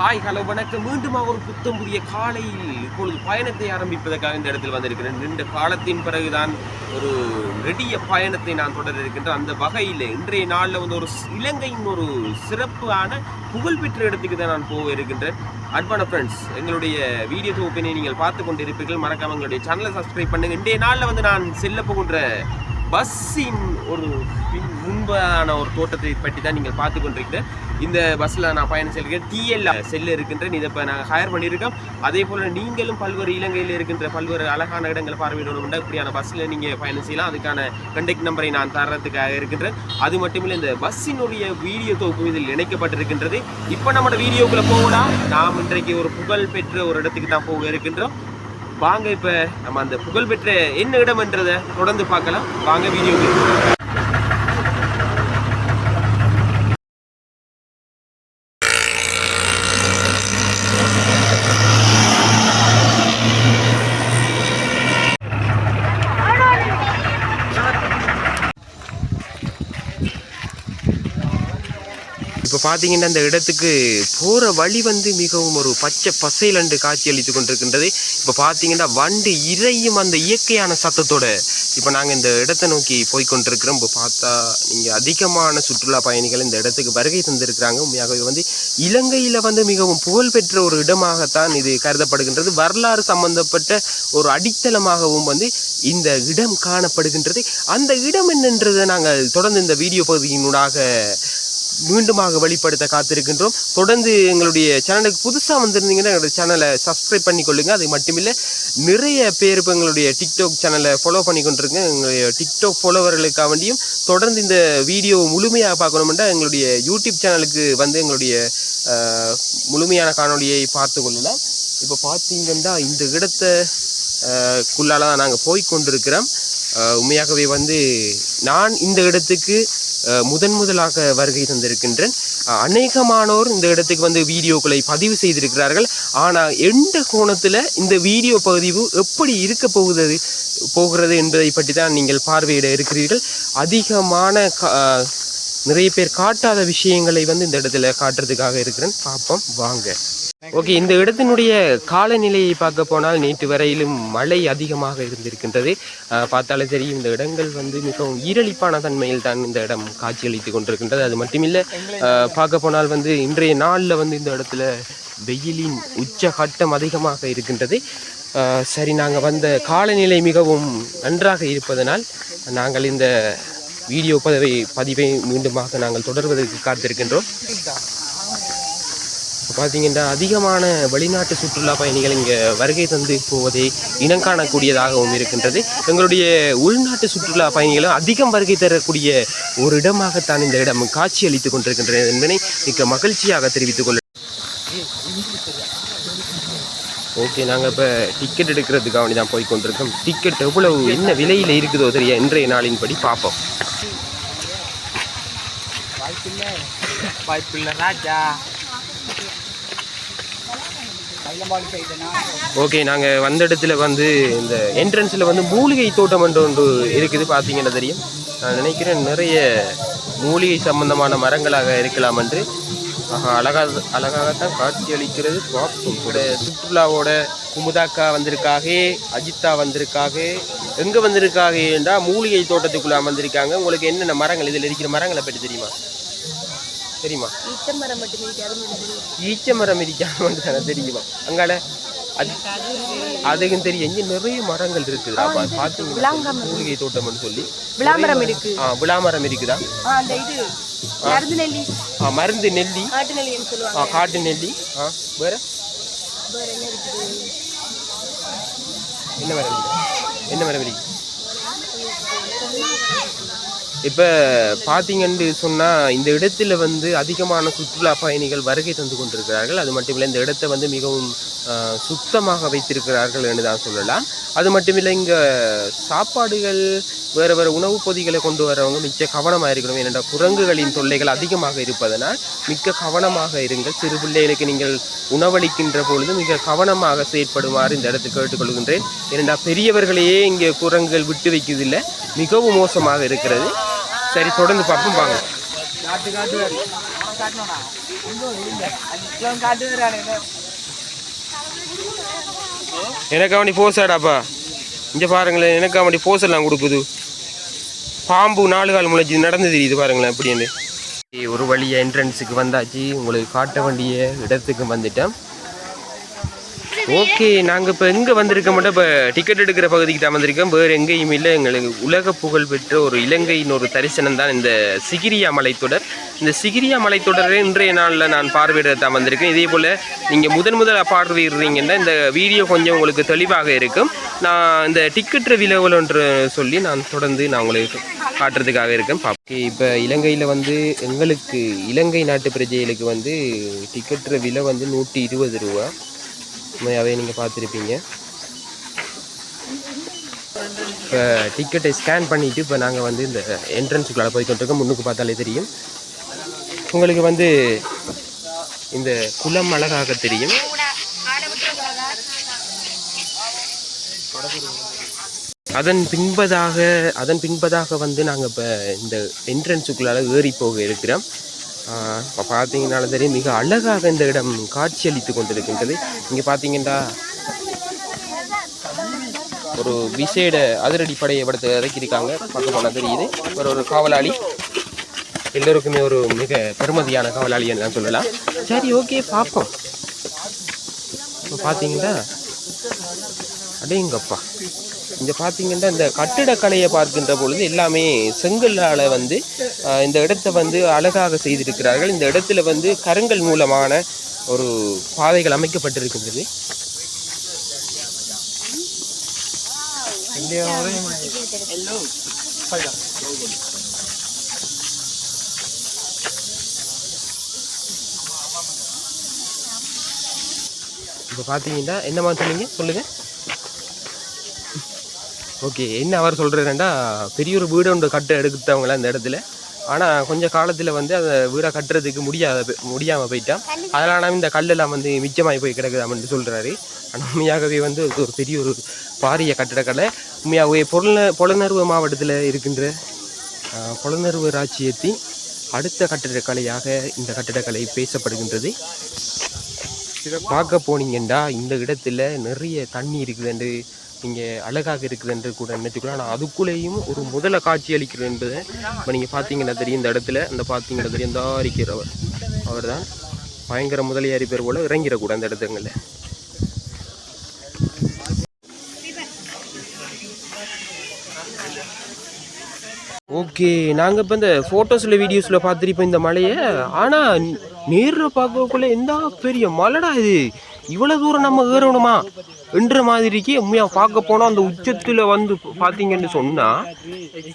Hi hello வணக்கம். மீண்டுமாக ஒரு புத்தம் புதிய காலையில் இப்பொழுது பயணத்தை ஆரம்பிப்பதற்காக இந்த இடத்தில் வந்திருக்கிறேன். நீண்ட காலத்தின் பிறகுதான் ஒரு நெடிய பயணத்தை நான் தொடர இருக்கின்ற அந்த வகையில் இன்றைய நாளில் வந்து ஒரு இலங்கையின் ஒரு சிறப்பான புகழ்பெற்ற இடத்துக்கு தான் நான் போக இருக்கின்றேன். அன்பான ஃப்ரெண்ட்ஸ் எங்களுடைய வீடியோ தொகுப்பினை நீங்கள் பார்த்து கொண்டு இருப்பீர்கள் மறக்காம எங்களுடைய சேனலை சப்ஸ்கிரைப் பண்ணுங்கள் இன்றைய நாளில் வந்து நான் செல்ல போகின்ற பஸ்ஸின் ஒரு முன்பான ஒரு தோட்டத்தை பற்றி தான் நீங்கள் பார்த்து கொண்டிருக்கிறேன். இந்த பஸ்ஸில் நான் பயணம் செல்கிறேன். டிஎல் செல்லு இருக்கின்றேன். இதை இப்போ நாங்கள் ஹையர் பண்ணியிருக்கோம். அதே போல் நீங்களும் பல்வேறு இலங்கையில் இருக்கின்ற பல்வேறு அழகான இடங்களை பார்வையிடணும்னா இப்படியான பஸ்ஸில் நீங்கள் பயணம் செய்யலாம். அதுக்கான கண்டெக்ட் நம்பரை நான் தர்றதுக்காக இருக்கின்றேன். அது மட்டும் இல்லை இந்த பஸ்ஸினுடைய வீடியோ தொகுப்பு இதில் இணைக்கப்பட்டிருக்கின்றது. இப்போ நம்மளோட வீடியோக்குள்ளே போகலாம். நாம் இன்றைக்கு ஒரு புகழ் பெற்ற ஒரு இடத்துக்கு தான் போக இருக்கின்றோம். வாங்க இப்போ நம்ம அந்த புகழ்பெற்ற என்ன இடம்ன்றதை தொடர்ந்து பார்க்கலாம். வாங்க வீடியோக்கு பார்த்தீங்கன்னா இந்த இடத்துக்கு போகிற வழி வந்து மிகவும் ஒரு பச்சை பசையிலண்டு காட்சி அளித்து கொண்டிருக்கின்றது. இப்போ பார்த்தீங்கன்னா வண்டு இறையும் அந்த இயற்கையான சத்தத்தோட. இப்போ நாங்கள் இந்த இடத்தை நோக்கி போய் கொண்டிருக்கிறோம் இப்போ பார்த்தா நீங்கள் அதிகமான சுற்றுலா பயணிகள் இந்த இடத்துக்கு வருகை தந்திருக்கிறாங்க. உண்மையாகவே வந்து இலங்கையில் வந்து மிகவும் புகழ்பெற்ற ஒரு இடமாகத்தான் இது கருதப்படுகின்றது. வரலாறு சம்பந்தப்பட்ட ஒரு அடித்தளமாகவும் வந்து இந்த இடம் காணப்படுகின்றது. அந்த இடம் என்னன்றதை நாங்கள் தொடர்ந்து இந்த வீடியோ பகுதியினூடாக மீண்டுமாக வெளிப்படுத்த காத்திருக்கின்றோம். தொடர்ந்து எங்களுடைய சேனலுக்கு புதுசாக வந்திருந்தீங்கன்னா எங்களுடைய சேனலை சப்ஸ்கிரைப் பண்ணி கொள்ளுங்கள் அது மட்டுமில்லை நிறைய பேர் இப்போ எங்களுடைய டிக்டாக் சேனலை ஃபாலோ பண்ணி கொண்டிருங்க எங்களுடைய டிக்டாக் ஃபாலோவர்களுக்காக வேண்டியும் தொடர்ந்து இந்த வீடியோ முழுமையாக பார்க்கணுமெண்டா எங்களுடைய யூடியூப் சேனலுக்கு வந்து எங்களுடைய முழுமையான காணொளியை பார்த்து கொள்ளலாம் இப்போ பார்த்தீங்கன்னா இந்த இடத்த குள்ளால் தான் நாங்கள் போய் கொண்டிருக்கிறோம். உண்மையாகவே வந்து நான் இந்த இடத்துக்கு முதன் முதலாக வருகை தந்திருக்கின்றேன். அநேகமானோர் இந்த இடத்துக்கு வந்து வீடியோக்களை பதிவு செய்திருக்கிறார்கள். ஆனால் எந்த கோணத்தில் இந்த வீடியோ பதிவு எப்படி இருக்க போகுது போகிறது என்பதை பற்றி தான் நீங்கள் பார்வையிட இருக்கிறீர்கள். அதிகமான கா- நிறைய பேர் காட்டாத விஷயங்களை வந்து இந்த இடத்துல காட்டுறதுக்காக இருக்கிறேன். பார்ப்போம் வாங்க. ஓகே இந்த இடத்தினுடைய காலநிலையை பார்க்க போனால் நேற்று வரையிலும் மழை அதிகமாக இருந்திருக்கின்றது. பார்த்தாலும் சரி இந்த இடங்கள் வந்து மிகவும் ஈரளிப்பான தன்மையில் தான் இந்த இடம் காட்சியளித்து கொண்டிருக்கின்றது. அது மட்டுமில்லை பார்க்க போனால் வந்து இன்றைய நாளில் வந்து இந்த இடத்துல வெயிலின் உச்சகட்டம் அதிகமாக இருக்கின்றது. சரி நாங்கள் வந்த காலநிலை மிகவும் நன்றாக இருப்பதனால் நாங்கள் இந்த வீடியோ பதிவை பதிவை மீண்டுமாக நாங்கள் தொடர்வதற்கு காத்திருக்கின்றோம். பார்த்தீங்கன்னா அதிகமான வெளிநாட்டு சுற்றுலா பயணிகள் இங்கே வருகை தந்து போவதை இனம் காணக்கூடியதாகவும் இருக்கின்றது. எங்களுடைய உள்நாட்டு சுற்றுலா பயணிகளும் அதிகம் வருகை தரக்கூடிய ஒரு இடமாகத்தான் இந்த இடம் காட்சி அளித்துக் கொண்டிருக்கின்றது என்பதை மிக்க மகிழ்ச்சியாக தெரிவித்துக் கொள்ள ஓகே நாங்கள் இப்போ டிக்கெட் எடுக்கிறதுக்காக தான் போய் கொண்டிருக்கோம் டிக்கெட் எவ்வளவு என்ன விலையில் இருக்குதோ தெரிய இன்றைய நாளின்படி பார்ப்போம் வாய்ப்பில்லை ராஜா. ஓகே நாங்கள் வந்த இடத்துல வந்து இந்த என்ட்ரன்ஸில் வந்து மூலிகை தோட்டம் என்று ஒன்று இருக்குது பார்த்தீங்கன்னா தெரியும். நான் நினைக்கிறேன் நிறைய மூலிகை சம்பந்தமான மரங்களாக இருக்கலாம் என்று. அழகாக அழகாகத்தான் காட்சி அளிக்கிறது. பார்க்கும் கூட சுற்றுலாவோட குமுதாக்கா வந்திருக்காக அஜித்தா வந்திருக்காக எங்கே வந்திருக்காக மூலிகை தோட்டத்துக்குள்ளே வந்திருக்காங்க உங்களுக்கு என்னென்ன மரங்கள் இதில் இருக்கிற மரங்களை பற்றி தெரியுமா? தெரியுமா? மட்டும் தெரியும். ஈச்ச மரம் தானே தெரியுமா? அங்கால அது அதுக்கும் தெரியும். இங்க நிறைய மரங்கள் இருக்குது. அப்ப பாத்தீங்கன்னா விளாங்காம மூலிகை தோட்டம்னு சொல்லி. விளாமரம் இருக்கு. ஆ விளாமரம் இருக்குதா? ஆ, அந்த இது. மருந்து நெல்லி. ஆ மருந்து நெல்லி. காட்டு நெல்லி ஆ வேற? என்ன மரம் என்ன மரம் இருக்கு இப்போ பார்த்தீங்கன்னு சொன்னால் இந்த இடத்துல வந்து அதிகமான சுற்றுலா பயணிகள் வருகை தந்து கொண்டிருக்கிறார்கள். அது மட்டும் இல்லை இந்த இடத்தை வந்து மிகவும் சுத்தமாக வைத்திருக்கிறார்கள் என்று தான் சொல்லலாம். அது மட்டும் இல்லை இங்கே சாப்பாடுகள் வேறு வேறு உணவுப் பொதிகளை கொண்டு வரவங்க மிச்ச கவனமாக இருக்கணும். ஏனென்றால் குரங்குகளின் தொல்லைகள் அதிகமாக இருப்பதனால் மிக்க கவனமாக இருங்கள். சிறு பிள்ளைகளுக்கு நீங்கள் உணவளிக்கின்ற பொழுது மிக கவனமாக செயற்படுமாறு இந்த இடத்தை கேட்டுக்கொள்கின்றேன். ஏனென்றால் பெரியவர்களையே இங்கே குரங்குகள் விட்டு வைக்கிறதில்லை. மிகவும் மோசமாக இருக்கிறது. சரி தொடர்ந்து பார்ப்போம் வாங்க. எனக்கு அவனி போஸ் ஆடாப்பா இங்கே பாருங்களேன் எனக்கு அவனி போஸ் எல்லாம் கொடுக்குது. பாம்பு நாலு கால் முளைச்சி நடந்து தெரியுது பாருங்களேன் எப்படின்னு ஒரு வழியாக என்ட்ரன்ஸுக்கு வந்தாச்சு. உங்களுக்கு காட்ட வேண்டிய இடத்துக்கு வந்துட்டேன். ஓகே நாங்கள் இப்போ எங்கே வந்திருக்க மாட்டோம் இப்போ டிக்கெட் எடுக்கிற பகுதிக்கு தான் வந்திருக்கோம். வேறு எங்கேயும் இல்லை. எங்களுக்கு உலக புகழ் பெற்ற ஒரு இலங்கையின் ஒரு தரிசனம் தான் இந்த சிகிரியா மலைத்தொடர். இந்த சிகிரியா மலைத்தொடரை இன்றைய நாளில் நான் பார்வையிட தான் வந்திருக்கேன். இதே போல் நீங்கள் முதன் முதல் பார்வையிடுறீங்கன்னா இந்த வீடியோ கொஞ்சம் உங்களுக்கு தெளிவாக இருக்கும். நான் இந்த டிக்கெட் விலவல் என்று சொல்லி நான் தொடர்ந்து நான் உங்களுக்கு காட்டுறதுக்காக இருக்கேன். ஓகே இப்போ இலங்கையில் வந்து எங்களுக்கு இலங்கை நாட்டு பிரஜைகளுக்கு வந்து டிக்கெட் விலை வந்து நூற்றி இருபது ரூபா. உண்மையாகவே நீங்கள் பார்த்துருப்பீங்க. இப்போ டிக்கெட்டை ஸ்கேன் பண்ணிவிட்டு இப்போ நாங்கள் வந்து இந்த என்ட்ரன்ஸுக்குள்ளே போய் கொண்டிருக்கோம். முன்னுக்கு பார்த்தாலே தெரியும். உங்களுக்கு வந்து இந்த குளம் அழகாக தெரியும். அதன் பின்பதாக அதன் பின்பதாக வந்து நாங்கள் இப்போ இந்த என்ட்ரன்ஸுக்குள்ளால ஏறி போக இருக்கிறோம். இப்போ பார்த்தீங்கனாலும் தெரியும் மிக அழகாக இந்த இடம் காட்சியளித்து கொண்டிருக்கின்றது. இங்கே பார்த்தீங்கன்னா ஒரு விசேட அதிரடி படையை படத்தை இறக்கியிருக்காங்க. பார்க்க போனால் தெரியுது. ஒரு ஒரு காவலாளி. எல்லோருக்குமே ஒரு மிக பெருமதியான காவலாளின்னு தான் சொல்லலாம். சரி ஓகே பார்ப்போம். இப்போ பார்த்தீங்கன்னா அடேங்கப்பா. இங்கே பார்த்தீங்கன்னா இந்த கட்டிடக்கலையை பார்க்கின்ற பொழுது எல்லாமே செங்கல்லால் வந்து ஆஹ், இந்த இடத்தை வந்து அழகாக செய்திருக்கிறார்கள். இந்த இடத்துல வந்து கருங்கல் மூலமான ஒரு பாதைகள் அமைக்கப்பட்டிருக்கின்றது. இப்போ பார்த்தீங்கன்னா என்ன மாதிரி சொன்னீங்க? சொல்லுங்கள் ஓகே என்ன அவர் சொல்கிறேன்டா பெரிய ஒரு வீடு ஒன்று கட்ட எடுத்தவங்கள அந்த இடத்துல. ஆனால் கொஞ்சம் காலத்தில் வந்து அந்த வீடை கட்டுறதுக்கு முடியாத முடியாமல் போயிட்டான். அதனால் இந்த கல்லெல்லாம் வந்து மிச்சமாகி போய் கிடக்குதாமன்னு சொல்கிறாரு ஆனால் உண்மையாகவே வந்து ஒரு பெரிய ஒரு பாரிய கட்டிடக்கலை. உண்மையாகவே பொருள பொலனறுவ மாவட்டத்தில் இருக்கின்ற ஆஹ், பொலனறுவ ராச்சியத்தின் அடுத்த கட்டிடக்கலையாக இந்த கட்டிடக்கலை பேசப்படுகின்றது. பார்க்க போனீங்கன்னா இந்த இடத்துல நிறைய தண்ணி இருக்குதுன்று இங்கே அழகாக இருக்குதுன்று கூட நினைச்சுக்கலாம் ஆனால் அதுக்குள்ளேயும் ஒரு முதல காட்சி அளிக்கிறது என்பதை இப்போ நீங்கள் பார்த்தீங்கன்னா தெரியும். இந்த இடத்துல அந்த பார்த்தீங்கன்னா தெரியும். இந்த அவர். தான் பயங்கர முதலியாரி பேர் போல இறங்கிடக்கூடாது அந்த இடத்துங்களில் ஓகே நாங்கள் இப்போ இந்த ஃபோட்டோஸில் வீடியோஸில் பார்த்துருப்போம் இந்த மலையை ஆனால் நேரில் பார்க்கக்குள்ளே எந்த பெரிய மலைடா இது? இவ்வளோ தூரம் நம்ம ஏறணுமா? என்ற மாதிரிக்கு உண்மையாக பார்க்க போனால் அந்த உச்சத்தில் வந்து பார்த்தீங்கன்னு சொன்னால்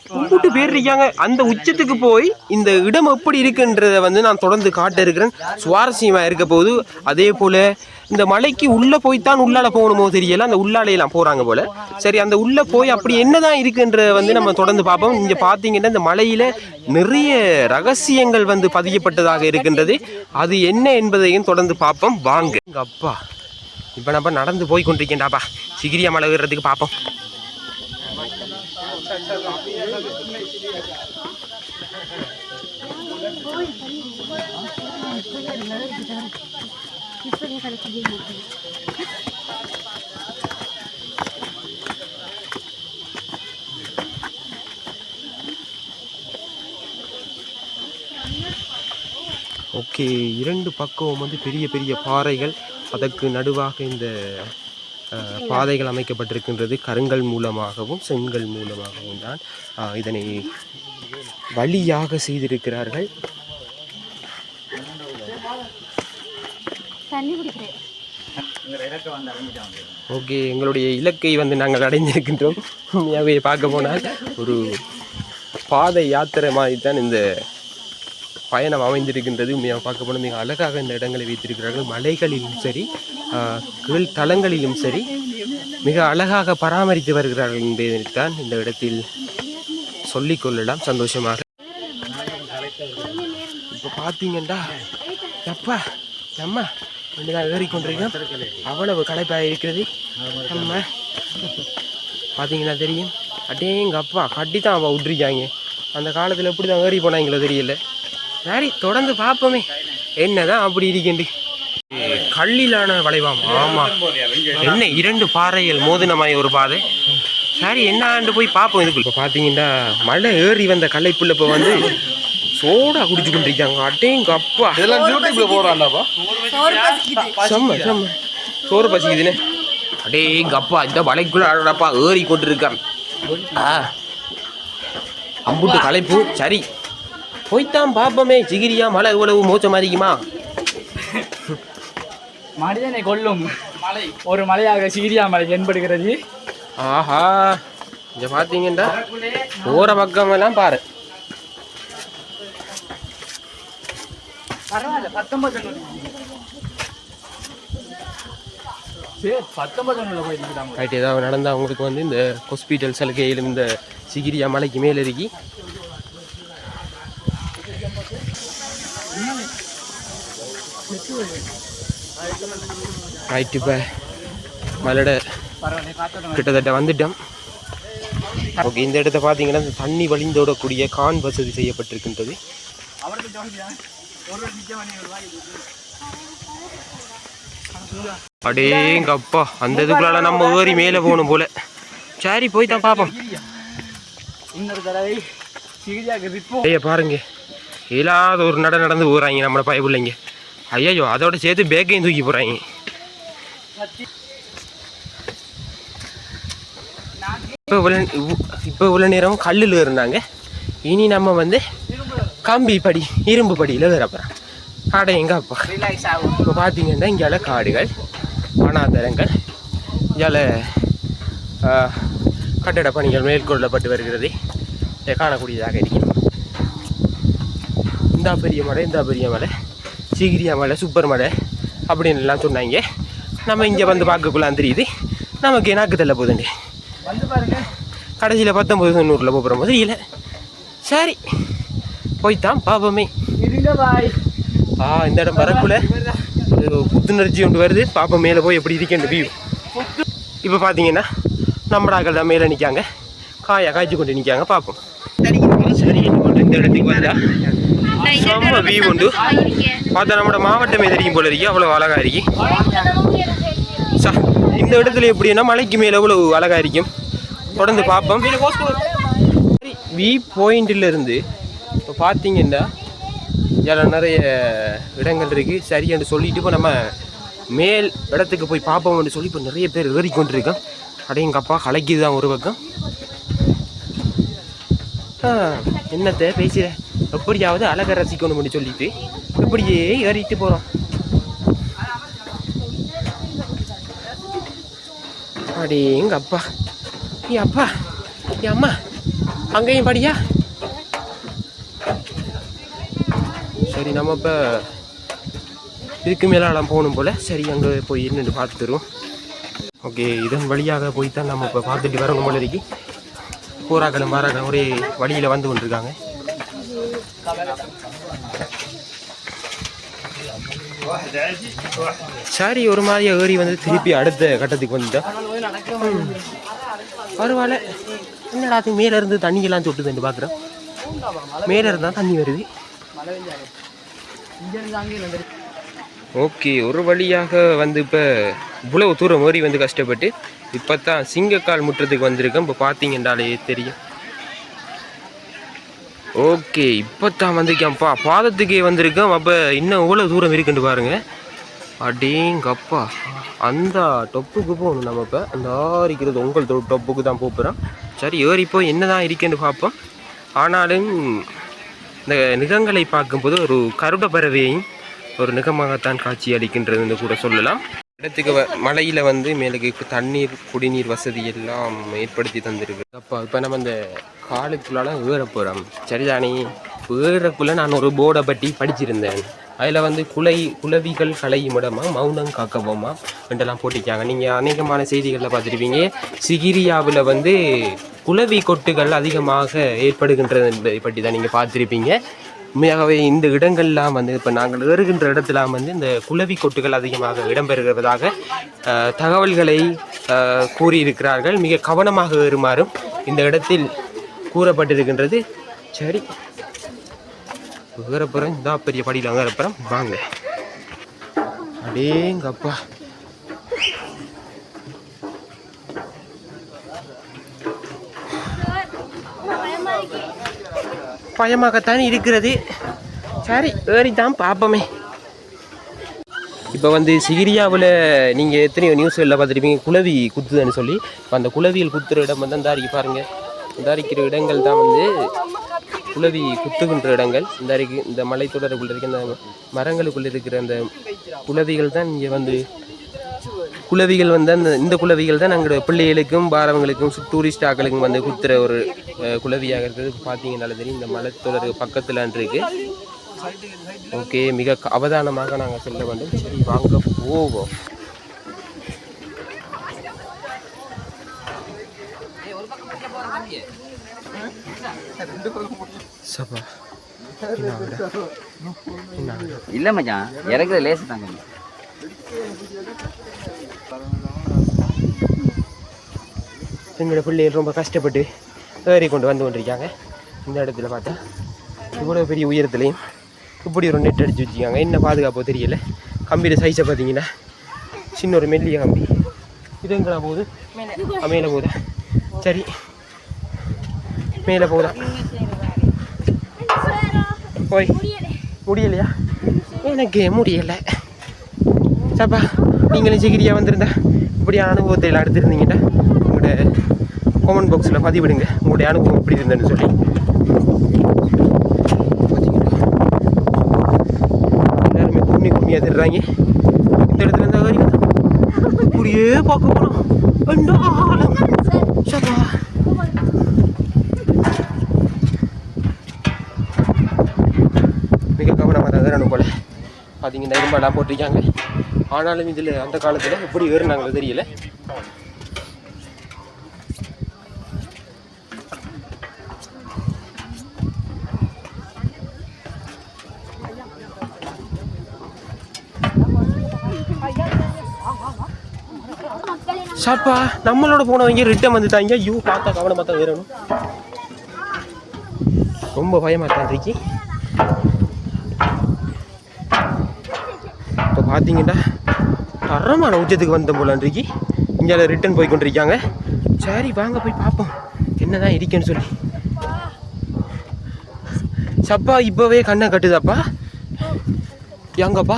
கும்பிட்டு பேர் இருக்காங்க அந்த உச்சத்துக்கு போய் இந்த இடம் எப்படி இருக்குன்றதை வந்து நான் தொடர்ந்து காட்ட இருக்கிறேன் சுவாரஸ்யமாக இருக்க போது அதே போல் இந்த மலைக்கு உள்ளே போய்த்தான் உள்ளால போகணுமோ தெரியல. அந்த உள்ளாலையெல்லாம் போகிறாங்க போல். சரி அந்த உள்ளே போய் அப்படி என்னதான் இருக்குன்றத வந்து நம்ம தொடர்ந்து பார்ப்போம். இங்கே பார்த்தீங்கன்னா இந்த மலையில் நிறைய ரகசியங்கள் வந்து பதியப்பட்டதாக இருக்கின்றது. அது என்ன என்பதையும் தொடர்ந்து பார்ப்போம். வாங்க. எங்கள் அப்பா இப்போ நம்ம நடந்து போய் கொண்டிருக்கேன்டாப்பா சிகிரியா மலை ஏறுறதுக்கு பார்ப்போம். ஓகே இரண்டு பக்கம் வந்து பெரிய பெரிய பாறைகள். அதற்கு நடுவாக இந்த பாதைகள் அமைக்கப்பட்டிருக்கின்றது. கருங்கல் மூலமாகவும் செங்கல் மூலமாகவும் தான் இதனை வழியாக செய்திருக்கிறார்கள். தண்ணி குடிக்கிறேன் ஓகே எங்களுடைய இலக்கை வந்து நாங்கள் அடைந்திருக்கின்றோம். உண்மையாகவே பார்க்க போனால் ஒரு பாதை யாத்திரை மாதிரி தான் இந்த பயணம் அமைந்திருக்கின்றது. உண்மையாக பார்க்க போனால் மிக அழகாக இந்த இடங்களை வைத்திருக்கிறார்கள். மலைகளிலும் சரி கீழ் தளங்களிலும் சரி மிக அழகாக பராமரித்து வருகிறார்கள் என்பதைத்தான் இந்த இடத்தில் சொல்லிக் கொள்ளலாம். சந்தோஷமாக. இப்போ பார்த்தீங்கன்னா அப்பா நம்ம ரெண்டு நாள் ஏறிக்கொண்டிருக்கோம் அவ்வளவு களைப்பாக இருக்கிறது. நம்ம பார்த்தீங்கன்னா தெரியும். அப்படியே எங்கள் அப்பா கட்டி தான் அவள் விட்ருக்காங்க அந்த காலத்தில் எப்படி தான் ஏறி போனாங்களோ தெரியல. சரி தொடர்ந்து பார்ப்போமே. என்னதான் அப்படி இருக்கின்ற கல்லிலான வளைவாம். ஆமாம் என்ன இரண்டு பாறைகள் மோதினமாய் ஒரு பாதை. சரி என்ன ஆண்டு போய் பார்ப்போம் இதுக்குள்ள. பார்த்தீங்கன்னா மழை ஏறி வந்த கல்லைப்புள்ள இப்போ வந்து சோடா குடிச்சு கொண்டிருக்காங்க அட்டேங்க அப்பா இதெல்லாம் யூடியூப்ல பசிக்குது. செம்ம செம்ம. சோறு பசிக்குதுன்னு அடேங்க அப்பா இந்த வலைக்குள்ள அடடப்பா ஏறி கொண்டிருக்கான். ஆ. அம்புட்டு களைப்பு சரி. போய்த்தான் பாப்பமே சிகிரியா மழை இவ்வளவு மோசமா இருக்குமா மனிதனை கொல்லும் மலை ஒரு மலையாக சீரியா மலை தென்படுகிறது ஆஹா. இங்க பாத்தீங்கன்னா போற பக்கம் எல்லாம் பாரு. பரவாயில்ல பத்தொன்பது ரைட் ஏதாவது நடந்தா அவங்களுக்கு வந்து இந்த ஹாஸ்பிட்டல் சலுகையிலும் இந்த சிகிரியா மலைக்கு மேல இருக்கி ரைட் இப்போ மலையோட கிட்டத்தட்ட வந்துட்டோம். ஓகே இந்த இடத்த பார்த்தீங்கன்னா இந்த தண்ணி வழிந்தோடக்கூடிய கான் வசதி செய்யப்பட்டிருக்கின்றது. அடேங்கப்பா அந்த இதுக்குள்ளால நம்ம ஏறி மேலே போகணும் போல. சரி போய் தான் பார்ப்போம். இன்னொரு தடவை ஐயா பாருங்க. இல்லாத ஒரு நட நடந்து போகிறாங்க நம்மளை பயப்பிள்ளைங்க ஐயோ அதோட சேர்த்து பேக்கையும் தூக்கி போகிறாங்க இப்போ இவ்வளோ இப்போ இவ்வளோ நேரம் கல்லில் இருந்தாங்க. இனி நம்ம வந்து கம்பி படி இரும்பு படியில் வேற போகிறோம் அட எங்க அப்பா? இப்போ பார்த்தீங்கன்னா இங்கால காடுகள் வனாந்தரங்கள் இங்கால ஆ, கட்டட பணிகள் மேற்கொள்ளப்பட்டு வருகிறது. இதை காணக்கூடியதாக இருக்கிறது. இந்த பெரிய மலை இந்த பெரிய மலை சிகிரியா மலை சூப்பர் மலை அப்படின்னு எல்லாம் சொன்னாங்க. நம்ம இங்கே வந்து பார்க்கக்குள்ளான் தெரியுது. நமக்கு போகுதுண்டு வந்து பாருங்க. கடைசியில் பத்தொம்பது தொண்ணூறில் போகிற மாதிரி இல்லை. சரி. போய்த்தான் பாப்போமே ஆ இந்த இடம் வரக்குள்ள ஒரு புத்துணர்ச்சி ஒன்று வருது. பாப்போம் மேலே போய் எப்படி இருக்கேன் வியூ இப்போ பார்த்தீங்கன்னா நம்மடாக்கள் தான் மேலே நிற்காங்க. காயா காய்ச்சி கொண்டு நிற்காங்க பார்ப்போம். சரி இந்த இடத்துக்கு வந்தா. செம்ம வியூ உண்டு. பார்த்தா நம்மட மாவட்டமே தெரியும் போல இருக்கு. அவ்வளோ அழகா இருக்கு. சா இந்த இடத்துல எப்படின்னா மலைக்கு மேலே எவ்வளோ அழகா இருக்கும். தொடர்ந்து பார்ப்போம். வி பாயிண்ட்ல இருந்து பார்த்தீங்கன்னா இதில் நிறைய இடங்கள் இருக்குது சரின்னு சொல்லிட்டு இப்போ நம்ம மேல் இடத்துக்கு போய் பார்ப்போம்னு சொல்லி இப்போ நிறைய பேர் ஏறிக்கொண்டிருக்கோம் அடையங்கப்பா கலைக்குது தான் ஒரு பக்கம். ஆ, என்னத்தை பேசுகிற எப்படியாவது அழகை ரசிக்கணும்னு சொல்லிட்டு இப்படியே ஏறிட்டு போகிறோம் அடேங்க அப்பா ஏ அப்பா. ஏ அம்மா. அங்கேயும் படியா? சரி நம்ம இப்போ இதுக்கு மேலாலாம் போகணும் போல். சரி அங்கே போய் நின்று பார்த்துருவோம் ஓகே இதன் வழியாக போய் தான் நம்ம இப்போ பார்த்துட்டு வரணும் போல இருக்கு. போராக்களும் மாறாக்களும் ஒரே வழியில் வந்து கொண்டிருக்காங்க. சரி ஒரு மாதிரியா ஏறி வந்து திருப்பி அடுத்த கட்டத்துக்கு வந்துட்டோம் பரவாயில்ல. என்னடா அது மேலே இருந்து தண்ணியெல்லாம் சொட்டுதுன்னு பார்க்குறோம் மேலே இருந்தால் தண்ணி வருது. ஓகே ஒரு வழியாக வந்து இப்போ இவ்வளவு தூரம் ஏறி வந்து கஷ்டப்பட்டு இப்போ தான் சிங்கக்கால் முற்றத்துக்கு வந்திருக்கோம் இப்போ பார்த்தீங்கன்றாலே தெரியும். ஓகே இப்போ தான் வந்திருக்கேன்ப்பா பாதத்துக்கே வந்திருக்கோம் அப்போ இன்னும் எவ்வளோ தூரம் இருக்குன்னு பாருங்கள் அடேங்கப்பா. அந்த டொப்புக்கு போகணும் நம்ம இப்போ. அந்த ஆரிக்கிறது உங்கள் டொப்புக்கு தான் போகிறோம் சரி ஏறி போய் என்ன தான் இருக்குன்னு பார்ப்போம். ஆனாலும் இந்த நிகங்களை பார்க்கும்போது ஒரு கருட பறவையும் ஒரு நிகமாகத்தான் காட்சி அளிக்கின்றதுன்னு கூட சொல்லலாம். இடத்துக்கு மலையில் வந்து மேலுக்கு தண்ணீர் குடிநீர் வசதி எல்லாம் ஏற்படுத்தி தந்திருக்கு. அப்போ இப்போ நம்ம அந்த காலுக்குள்ளால ஏற போகிறோம் சரிதானே? ஏறக்குள்ளே நான் ஒரு போர்டை பற்றி படிச்சிருந்தேன். அதில் வந்து குலை குலவிகள் கலையும் இடமா மௌனம் காக்கவோமா என்றெல்லாம் போட்டிருக்காங்க. நீங்கள் அநேகமான செய்திகளில் பார்த்துருப்பீங்க. சிகிரியாவில் வந்து குலவி கொட்டுகள் அதிகமாக ஏற்படுகின்றது என்பதை பற்றி தான் நீங்கள் பார்த்துருப்பீங்க. உண்மையாகவே இந்த இடங்கள்லாம் வந்து இப்போ நாங்கள் ஏறுகின்ற இடத்துலாம் வந்து இந்த குலவி கொட்டுகள் அதிகமாக இடம்பெறுகிறதாக தகவல்களை கூறியிருக்கிறார்கள். மிக கவனமாக ஏறுமாறும் இந்த இடத்தில் கூறப்பட்டிருக்கின்றது. சரி. ஏறப்புறம் இந்த பெரிய படியில் அங்கே ஏறப்புறம் வாங்க. அடேங்கப்பா. பயமாகத்தான் இருக்கிறது. சரி ஏறித்தான் பார்ப்போமே. இப்போ வந்து சிகிரியாவில் நீங்கள் எத்தனையோ நியூஸ்களில் பார்த்துருப்பீங்க குளவி குத்துதுன்னு சொல்லி. இப்போ அந்த குளவியில் குத்துற இடம் வந்து அந்த அரிக்கி பாருங்கள் அந்த அரிக்கிற இடங்கள் தான் வந்து குளவி குத்துகின்ற இடங்கள் இந்த அருகே இந்த மலைத்தொடருக்குள்ள இருக்க இந்த மரங்களுக்குள்ள இருக்கிற அந்த குளவிகள் தான் இங்கே வந்து குளவிகள் வந்து அந்த இந்த குளவிகள் தான் எங்களோட பிள்ளைகளுக்கும் பாரவங்களுக்கும் டூரிஸ்ட் ஆக்களுக்கும் வந்து குத்துற ஒரு குளவியாக இருக்குது பார்த்தீங்கன்னாலும் தெரியும் இந்த மலைத்தொடர் பக்கத்தில் இருக்கு. ஓகே மிக அவதானமாக நாங்கள் செல்ல வேண்டும். சரி வாங்க போவோம். சபா? இல்லை மச்சான் இறக்குற லேசு தாங்க எங்களோட பிள்ளைகள் ரொம்ப கஷ்டப்பட்டு ஏறி கொண்டு வந்து கொண்டிருக்காங்க. இந்த இடத்துல பார்த்தா இவ்வளோ பெரிய உயரத்துலையும் இப்படி ஒரு நெட் அடிச்சு வச்சுருக்காங்க. என்ன பாதுகாப்போ தெரியல. கம்பியில் சைஸை பார்த்தீங்கன்னா சின்ன ஒரு மெல்லிய கம்பி. இது போகுது? மேலே போகுதா? சரி. மேலே போகுதா? போய். முடியலையா? எனக்கு முடியலை. சப்பா நீங்களும் சிகிரியாக வந்திருந்தா? இப்படியான அனுபவத்தை எல்லாம் எடுத்துருந்தீங்கன்னா உங்களோட கமெண்ட் பாக்ஸில் பதிவிடுங்க. உங்களுடைய அனுபவம் எப்படி இருந்ததுன்னு சொல்லி. எல்லாருமே கும்மி கும்மியாக தர்றாங்க இந்த இடத்துல இருந்தா வரைக்கும் இப்படியே பார்க்க போனோம் சப்பா மிக கவனமாக தான் ஏறணும் போல். பார்த்தீங்கன்னா இரும்பெல்லாம் போட்டிருக்காங்க. ஆனாலும் இதில் அந்த காலத்தில் எப்படி ஏறுனாங்களோ தெரியல. சாப்பா நம்மளோட போனவங்க ரிட்டன் வந்துட்டாங்க. ஐயோ பார்த்தா கவனமாக தான் ஏறணும். ரொம்ப பயமாக தான் இருக்கு. பார்த்தீங்கன்னா தரமான உச்சத்துக்கு வந்த போல இன்றைக்கு இங்கே ரிட்டன் போய் கொண்டிருக்காங்க. சரி வாங்க போய் பார்ப்போம் என்னதான் இருக்கேன்னு சொல்லி. சப்பா இப்போவே கண்ணை கட்டுதாப்பா. எங்கப்பா?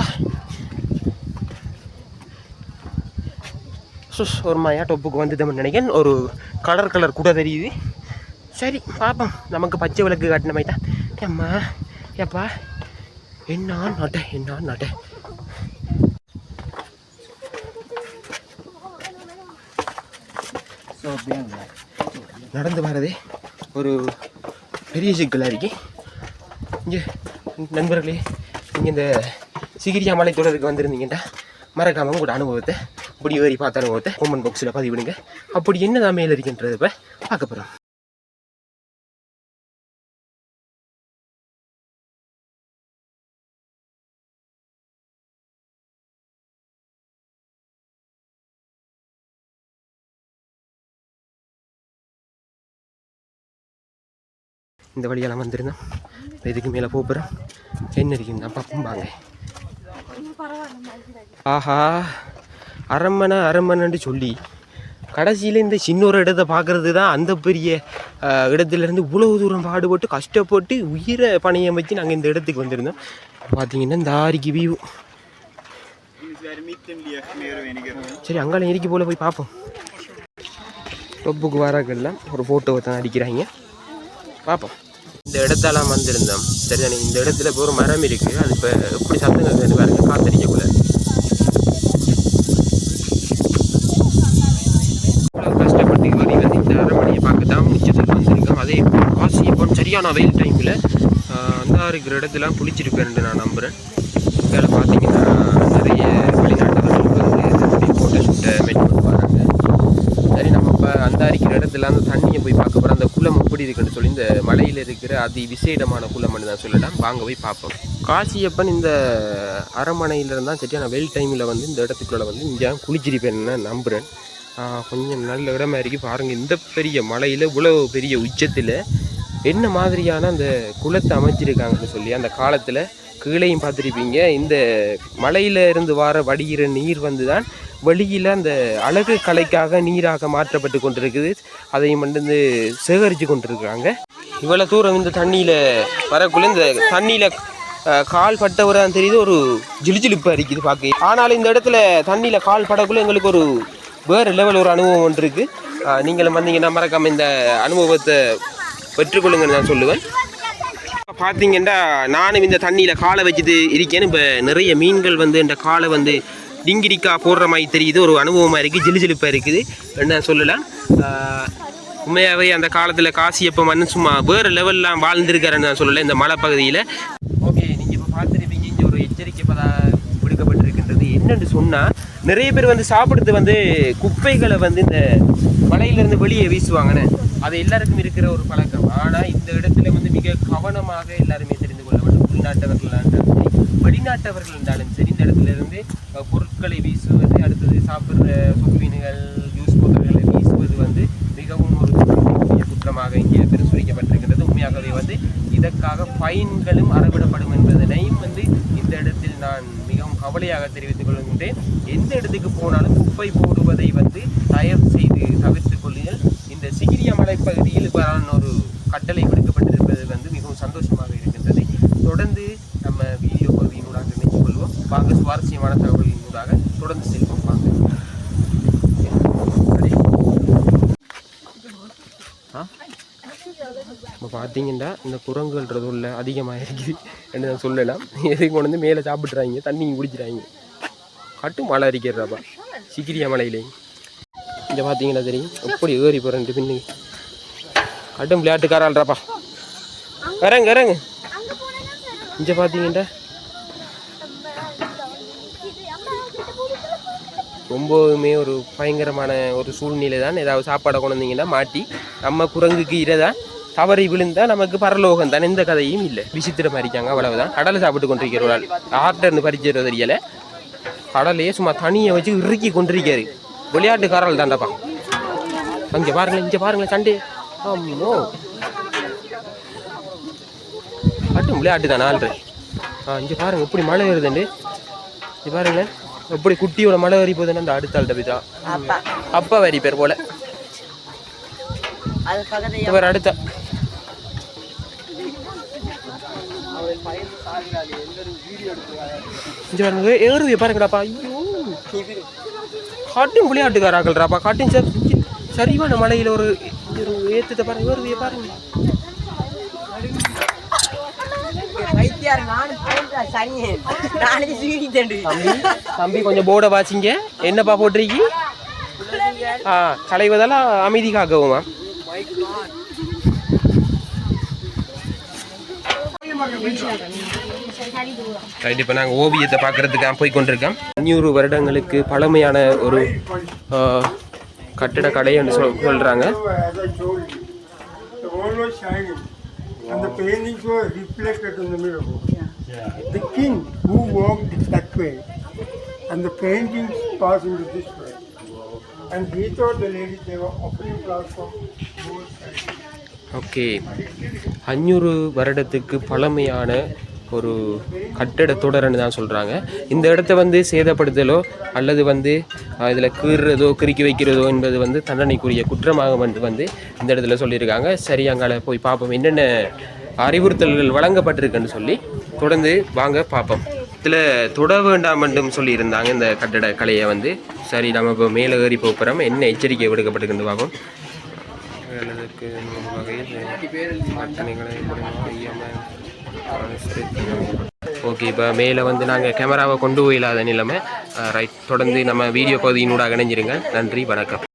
சுஸ் ஒரு மாயா டொப்புக்கு வந்துட்டோம்னு நினைக்கிறேன். ஒரு கலர் கலர் கூட தெரியுது. சரி பார்ப்போம் நமக்கு பச்சை விளக்கு காட்டின மாதிரி தான். ஏம்மா? ஏப்பா? என்ன நட என்ன நட நடந்து வரதே ஒரு பெரிய சிக்கலாக இருக்கு. இங்கே நண்பர்களே நீங்கள் இந்த சிகிரியா மலை தொடருக்கு வந்திருந்தீங்கன்னா மறக்காமல் உங்களோட அனுபவத்தை இப்படி ஏறி பார்த்த அனுபவத்தை கொமன் பாக்ஸில் பதிவிடுங்க. அப்படி என்னதான் மேலே இருக்கின்றது இப்போ? பார்க்க போகிறோம் இந்த வழியெல்லாம் வந்திருந்தோம் இப்போ இதுக்கு மேலே போகிறோம் என்ன இருக்குன்னு பார்ப்போம் ஆஹா அரண்மனை அரண்மனைன்னு சொல்லி. கடைசியில் இந்த சின்ன ஒரு இடத்த தான் அந்த பெரிய இடத்துலேருந்து இவ்வளவு தூரம் பாடுபட்டு கஷ்டப்பட்டு உயிரை பணையம் வச்சு நாங்கள் இந்த இடத்துக்கு வந்திருந்தோம். பார்த்தீங்கன்னா இந்த ஆரிக்கு வியூ சரி அங்கால இறுக்கி போல் போய் பார்ப்போம். டொப்புக்கு வராக்கெல்லாம் ஒரு ஃபோட்டோவை தான் அடிக்கிறாங்க. பார்ப்போம். இந்த இடத்தெல்லாம் வந்திருந்தோம். சரிதானே இந்த இடத்துல இப்போ ஒரு மரம் இருக்குது அது இப்போ எப்படி சத்தம் கேட்குது பாருங்க. காத்தடிக்கக்குள்ள. இவ்வளவு கஷ்டப்பட்டு வரி வந்து இந்த அரண்மனையை பார்க்க தான் உச்சத்தில் வந்திருக்கோம் அதே காசி இப்போ சரியான வெயில் டைமில் அந்த இருக்கிற இடத்துல குளிச்சிருப்பேன் நான் நம்புகிறேன் இதில் பார்த்தீங்கன்னா நிறைய வெளிநாட்டவர்கள் வந்து ஃபோட்டோ ஷூட்டை மேட் பண்ணுவாங்க சரி நம்ம இப்போ அந்த அரிக்கிற அந்த தண்ணியை போய் பார்க்க போகிறோம் அந்த குளம் எப்படி இருக்குன்னு சொல்லி இந்த மலையில் இருக்கிற அதி விசேடமான குளம்னு தான் சொல்லலாம். வாங்க போய் பார்ப்போம். காசியப்பன் இந்த அரண்மனையில் இருந்தால் சரியான வெயில் டைமில் வந்து இந்த இடத்துக்குள்ள வந்து இங்கே குளிச்சிருப்பேன்னு நம்புகிறேன் கொஞ்சம் நல்ல இடமா இருக்கு. பாருங்கள் இந்த பெரிய மலையில் இவ்வளோ பெரிய உச்சத்தில் என்ன மாதிரியான அந்த குளத்தை அமைச்சிருக்காங்கன்னு சொல்லி அந்த காலத்தில் கீழையும் பார்த்துருப்பீங்க. இந்த மலையில் இருந்து வர வடிகிற நீர் வந்து தான் வெளியில் அந்த அழகு கலைக்காக நீராக மாற்றப்பட்டு கொண்டிருக்குது. அதையும் வந்து சேகரித்து கொண்டிருக்கிறாங்க. இவ்வளோ தூரம் இந்த தண்ணியில் வரக்குள்ள இந்த தண்ணியில் கால் பட்டவரை தெரியுது. ஒரு ஜிலுஜிலுப்பு அரிக்குது பார்க்க. ஆனாலும் இந்த இடத்துல தண்ணியில் கால் படக்குள்ளே எங்களுக்கு ஒரு வேறு லெவல் ஒரு அனுபவம் ஒன்று இருக்குது நீங்களும் வந்தீங்கன்னா மறக்காமல் இந்த அனுபவத்தை பெற்றுக்கொள்ளுங்கன்னு நான் சொல்லுவேன். பார்த்தீங்கன்னா நானும் இந்த தண்ணியில் காலை வச்சுட்டு இருக்கேன்னு இப்போ நிறைய மீன்கள் வந்து இந்த காலை வந்து டிங்கிடிக்கா போடுற மாதிரி தெரியுது ஒரு அனுபவமாக இருக்குது ஜிலு ஜிலுப்பாக இருக்குது என்ன சொல்லலாம். உண்மையாகவே அந்த காலத்தில் காசி எப்போ மண்ணு சும்மா வேறு லெவல்லாம் வாழ்ந்துருக்காருன்னு நான் சொல்லலை இந்த மலை பகுதியில் ஓகே நீங்கள் இப்போ பார்த்துருப்பீங்க இங்கே ஒரு எச்சரிக்கை பதா விடுக்கப்பட்டிருக்கின்றது. என்னென்று சொன்னால் நிறைய பேர் வந்து சாப்பிடுறது வந்து குப்பைகளை வந்து இந்த மலையிலேருந்து வெளியே வீசுவாங்கன்னு அது எல்லாருக்கும் இருக்கிற ஒரு பழக்கம். ஆனால் இந்த இடத்துல வந்து மிக கவனமாக எல்லாருமே தெரிந்து கொள்ள வேண்டும். உள்நாட்டவர்களாக இருந்தாலும் சரி வெளிநாட்டவர்கள் இருந்தாலும் சரி இந்த இடத்துல இருந்து பொருள் பொருட்களை வீசுவது அடுத்தது சாப்பிட்ற சொகுவினுகள் ஜூஸ் பொருட்களை வீசுவது வந்து மிகவும் ஒரு குற்றமாகிய குற்றமாக இங்கே பிரசுரிக்கப்பட்டிருக்கின்றது. உண்மையாகவே வந்து இதற்காக ஃபைன்களும் அறவிடப்படும் என்பதனையும் வந்து இந்த இடத்தில் நான் மிகவும் கவலையாக தெரிவித்துக் கொள்கின்றேன். எந்த இடத்துக்கு போனாலும் குப்பை போடுவதை வந்து தயவு செய்து தவிர்த்துக் கொள்ளுங்கள். இந்த சிகிரிய மலைப்பகுதியில் இவ்வாறான ஒரு கட்டளை விடுக்கப்பட்டிருப்பது வந்து மிகவும் சந்தோஷமாக இருக்கின்றது. தொடர்ந்து நம்ம வீடியோ பகுதியினூடாக நினைத்துக் கொள்வோம். வாங்க சுவாரஸ்யமான தகவல் தொடர்ந்து செல்வோம் வாங்க சரி. ஆ இப்போ பார்த்தீங்கன்னா இந்த குரங்குகள்ன்றது உள்ள அதிகமாக இருக்குது என்று நான் சொல்லலாம். எதையும் கொண்டு வந்து மேலே சாப்பிட்றாங்க தண்ணி குடிக்கிறாங்க. கட்டு மழை அரிக்கிறப்பா சிக்கிரியா மலையிலே. இங்கே பார்த்தீங்கன்னா தெரியும் எப்படி ஏறி போகிறேன் பின்னு. கட்டும் விளையாட்டுக்காராள்றாப்பா வரேங்க வரேங்க இங்கே பார்த்தீங்கன்னா ரொம்பவுமே ஒரு பயங்கரமான ஒரு சூழ்நிலை தான் ஏதாவது சாப்பாடை கொண்டு வந்தீங்கன்னா மாட்டி நம்ம குரங்குக்கு இரதான். தவறி விழுந்தா நமக்கு பரலோகம் தான். எந்த கதையும் இல்லை. விசித்திரம் இருக்காங்க அவ்வளவுதான். கடலை சாப்பிட்டு கொண்டிருக்கிற ஒரு ஆள். ஆர்டர்னு பறிச்சிட தெரியல. கடலையே சும்மா தனியை வச்சு இறுக்கி கொண்டிருக்காரு. விளையாட்டுக்காரல் தாண்டப்பா அங்கே பாருங்களேன் இங்கே பாருங்களேன் சண்டே. ஆமோ மட்டும் விளையாட்டு தான் ஆள்ற. ஆ இங்கே பாருங்க எப்படி மழை வருதுண்டு. இங்கே பாருங்களேன் எப்படி குட்டியோட மழை வரி போகுதுன்னு அந்த அடுத்த ஆள்கிட்ட போய் அப்பா. அப்பா வரி பேர் போல. அது அடுத்த. இங்க பாருங்க ஏறுவிய பாருங்கடாப்பா. ஐயோ. காட்டும் விளையாட்டுக்காராக்கள்றாப்பா காட்டும் சார் சரிவான மலையில ஒரு ஏத்துட்ட பாருங்க ஏறுவிய பாருங்க. தம்பி கொஞ்சம் போர்டை வாசிங்க என்னப்பா போட்டிருக்கி? ஆ களைவதெல்லாம் அமைதி காக்கவுமா? ரைட் இப்போ நாங்கள் ஓவியத்தை பார்க்குறதுக்காக போய் கொண்டிருக்கோம் அஞ்சூறு வருடங்களுக்கு பழமையான ஒரு கட்டிட கடை என்று சொல் சொல்கிறாங்க அந்த பெயிண்டிங்ஸ் ரிஃப்ளெக்டட் இந்த the king who walked that way and the paintings pass into this way. And he thought the ladies, they were offering flowers from both sides. Okay. அஞ்சூறு வருடத்துக்கு பழமையான ஒரு கட்டட தொடர்னு தான் சொல்கிறாங்க இந்த இடத்த வந்து சேதப்படுத்தலோ அல்லது வந்து இதில் கீறுறதோ கிறுக்கி வைக்கிறதோ என்பது வந்து தண்டனைக்குரிய குற்றமாக வந்து வந்து இந்த இடத்துல சொல்லியிருக்காங்க. சரி அங்கால போய் பார்ப்போம். என்னென்ன அறிவுறுத்தல்கள் வழங்கப்பட்டிருக்குன்னு சொல்லி தொடர்ந்து வாங்க பார்ப்போம். இதில் தொட வேண்டாம் என்றும் சொல்லியிருந்தாங்க இந்த கட்டட கலையை வந்து. சரி நம்ம இப்போ மேலே ஏறி போகிறோம் என்ன எச்சரிக்கை விடுக்கப்பட்டிருக்குன்னு பார்ப்போம். அல்லதற்கு வகையில் பிரச்சனைகளை ஓகே இப்போ மேலே வந்து நாங்கள் கேமராவை கொண்டு போயிடாத நிலைமை ரைட் தொடர்ந்து நம்ம வீடியோ பகுதியினூடாக இணைஞ்சிருங்க நன்றி வணக்கம்.